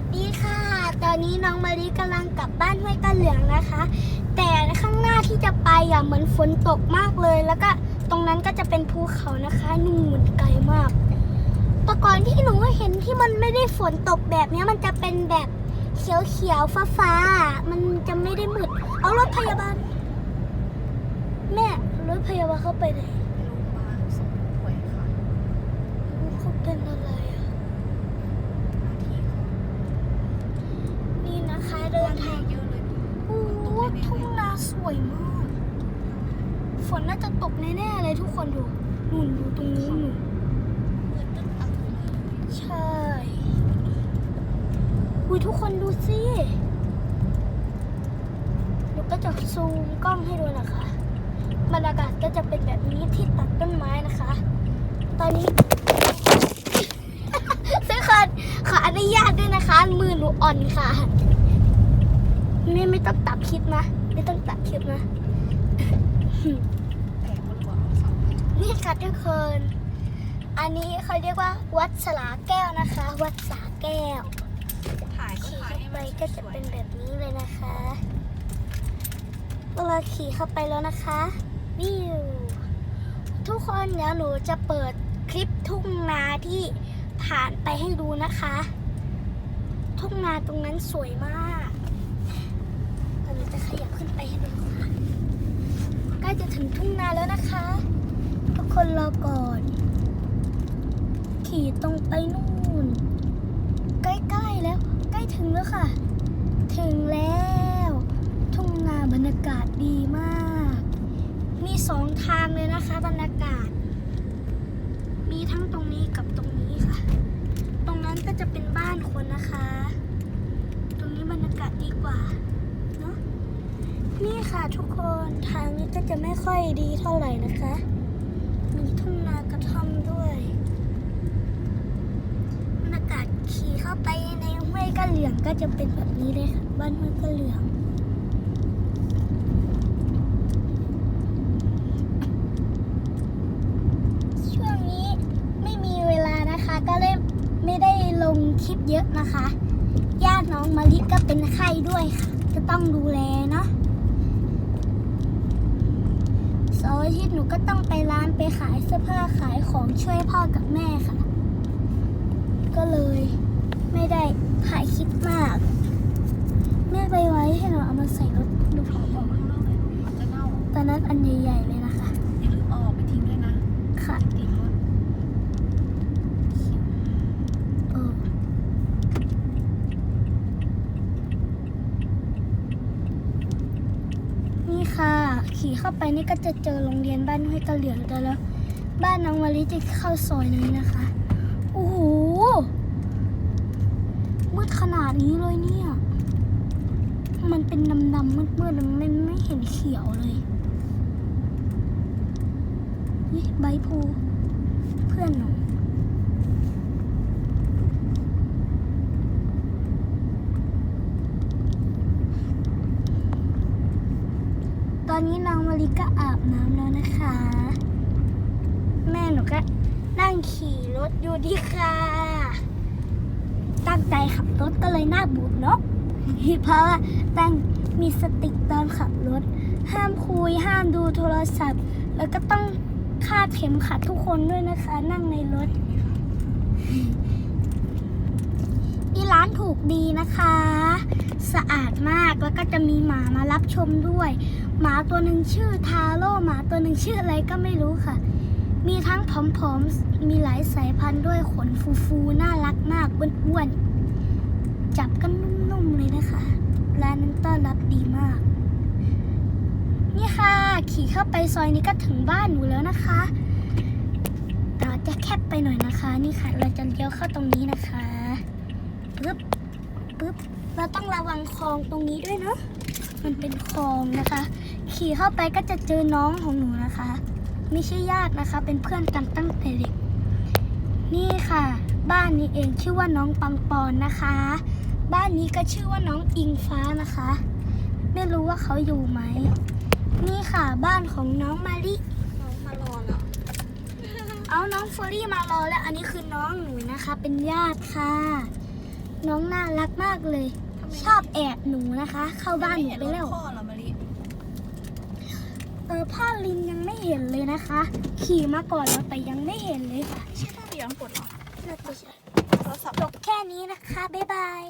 วัสดีค่ะ ตอนนี้น้องมารีกำลังกลับบ้านห้วยตะเหลืองนะคะ แต่ข้างหน้าที่จะไปอะเหมือนฝนตกมากเลย แล้วก็ตรงนั้นก็จะเป็นภูเขานะคะนู่นไกลมาก แต่ก่อนที่หนูเห็นที่มันไม่ได้ฝนตกแบบนี้มันจะเป็นแบบเขียวเขียวฟ้าฟ้าๆมันจะไม่ได้มืด เอารถพยาบาล แม่รถพยาบาลเข้าไปไหน โรงพยาบาลสมป่วยค่ะ เขาเป็นอะไรอะ หน้าที่เขา นี่นะคะเดินทาง เยอะเลย โอ้โหทุ่งนาส วยมาก ฝนน่าจะตกแน่ๆเลยทุกคนดูนู่นดูตรงนู้นนู่นใช่อุ้ยทุกคนดูสิหนูก็จะซูมกล้องให้ดูนะคะบรรยากาศก็จะเป็นแบบนี้ที่ตัดต้นไม้นะคะ ตอนนี้ซึ่งขอขออนุญาตด้วยนะคะ มือหนูอ่อนค่ะ ไม่ไม่ต้องตัดคลิปนะ ไม่ต้องตัดคลิปนะแต่บนหัวเอาเสานี่ค่ะทุกคน อันนี้เขาเรียกว่า วัดสลาแก้วนะคะ วัดสาแก้วถ่ายก็ขี่ถ่ายเข้าให้ไปก็จะเป็นแบบนี้เลยนะคะเราขี่เข้าไปแล้วนะคะวิวทุกคนเดี๋ยวหนูจะเปิดคลิปทุ่งนาที่ผ่านไปให้ดูนะคะ ทุ่งนาตรงนั้นสวยมาก เราจะขยับขึ้นไปให้ดูค่ะใกล้จะถึงทุ่งนาแล้วนะคะ ทุกคนรอก่อน ขี่ตรงไปนู่น ใกล้ๆแล้ว ใกล้ถึงแล้วค่ะ ถึงแล้ว ทุ่งนาบรรยากาศดีมาก มีสองทางเลยนะคะ บรรยากาศ มีทั้งตรงนี้กับตรงนี้ค่ะ ตรงนั้นก็จะเป็นบ้านคนนะคะ ตรงนี้บรรยากาศดีกว่า นี่ค่ะทุกคนทางนี้ก็จะไม่ค่อยดีเท่าไหร่นะคะ มีทุ่งนากระท่อมด้วยบรรยากาศขี่เข้าไปในห้วยกะเหลี่ยงก็จะเป็นแบบนี้เลยค่ะ บ้านห้วยกะเหลี่ยงช่วงนี้ไม่มีเวลานะคะก็เลยไม่ได้ลงคลิปเยอะนะคะ ญาติน้องมะลิก็เป็นไข้ด้วยค่ะ จะต้องดูแลเนาะ เสาร์อาทิตย์หนูก็ต้องไปร้านไปขายเสื้อผ้าขายของช่วยพ่อกับแม่ค่ะ ก็เลยไม่ได้ถ่ายคลิปมาก แม่ไปไว้ให้เราเอามาใส่รถดูขอออกข้างนอกเลยมันจะเน่าตอนนั้นอันใหญ่ๆเลยนะคะอย่าลืมเอาออกไปทิ้งด้วยนะ ค่ะ ทิ้งรถ เออนี่ค่ะ ขี่เข้าไปนี่ก็จะเจอโรงเรียนบ้านห้วยกระเหลี่ยงแต่แล้ว บ้านน้องวาลิจะเข้าซอยนี้นะคะ โอ้โหมืดขนาดนี้เลยเนี่ย มันเป็นดำๆมืดๆมันไม่ไม่เห็นเขียวเลยนี่ใบพูเพื่อนหนู ต อนนี้น้องมาริก็อาบน้ำแล้วนะคะ แม่หนูก็นั่งขี่รถอยู่ดีค่ะ ตั้งใจขับรถก็เลยหน้าบูดเนาะเพราะว่าตั้งมีสติตอนขับรถ ห้ามคุยห้ามดูโทรศัพท์ แล้วก็ต้องคาดเข็มขัดทุกคนด้วยนะคะ นั่งในรถนี่ร้านถูกดีนะคะ สะอาดมากแล้วก็จะมีหมามารับชมด้วย หมาตัวหนึ่งชื่อทาโร่หมาตัวหนึ่งชื่ออะไรก็ไม่รู้ค่ะ มีทั้งผอมๆ มีหลายสายพันธุ์ด้วยขนฟูๆ น่ารักมากอ้วนๆ จับกันนุ่มๆ เลยนะคะ ร้านนั้นต้อนรับดีมาก นี่ค่ะ ขี่เข้าไปซอยนี้ก็ถึงบ้านหนูแล้วนะคะเราจะแคบไปหน่อยนะคะ นี่ค่ะ เราจะเลี้ยวเข้าตรงนี้นะคะปึ๊บปึ๊บเราต้องระวังคลองตรงนี้ด้วยเนาะ มันเป็นคลองนะคะ ขี่เข้าไปก็จะเจอน้องของหนูนะคะ ไม่ใช่ญาตินะคะ เป็นเพื่อนกันตั้งแต่เด็ก นี่ค่ะ บ้านนี้เองชื่อว่าน้องปังปอนนะคะ บ้านนี้ก็ชื่อว่าน้องอิงฟ้านะคะ ไม่รู้ว่าเขาอยู่ไหม นี่ค่ะบ้านของน้องมาลิน้องมารอแล้วเอาน้องเฟอรี่มารอแล้ว อันนี้คือน้องหนูนะคะ เป็นญาติค่ะ น้องน่ารักมากเลยทำไม ชอบแอบหนูนะคะ เข้าบ้านหนูไปม่เห็แล้วรถพ่อเหรอมาริเออพ่อลินยังไม่เห็นเลยนะคะ ขี่มาก่อนแล้วแต่ยังไม่เห็นเลยค่ะใช่พ่อเบียร์กดเหรอน่าจะใช่โทรศัพท์ จบแค่นี้นะคะ บ๊ายบาย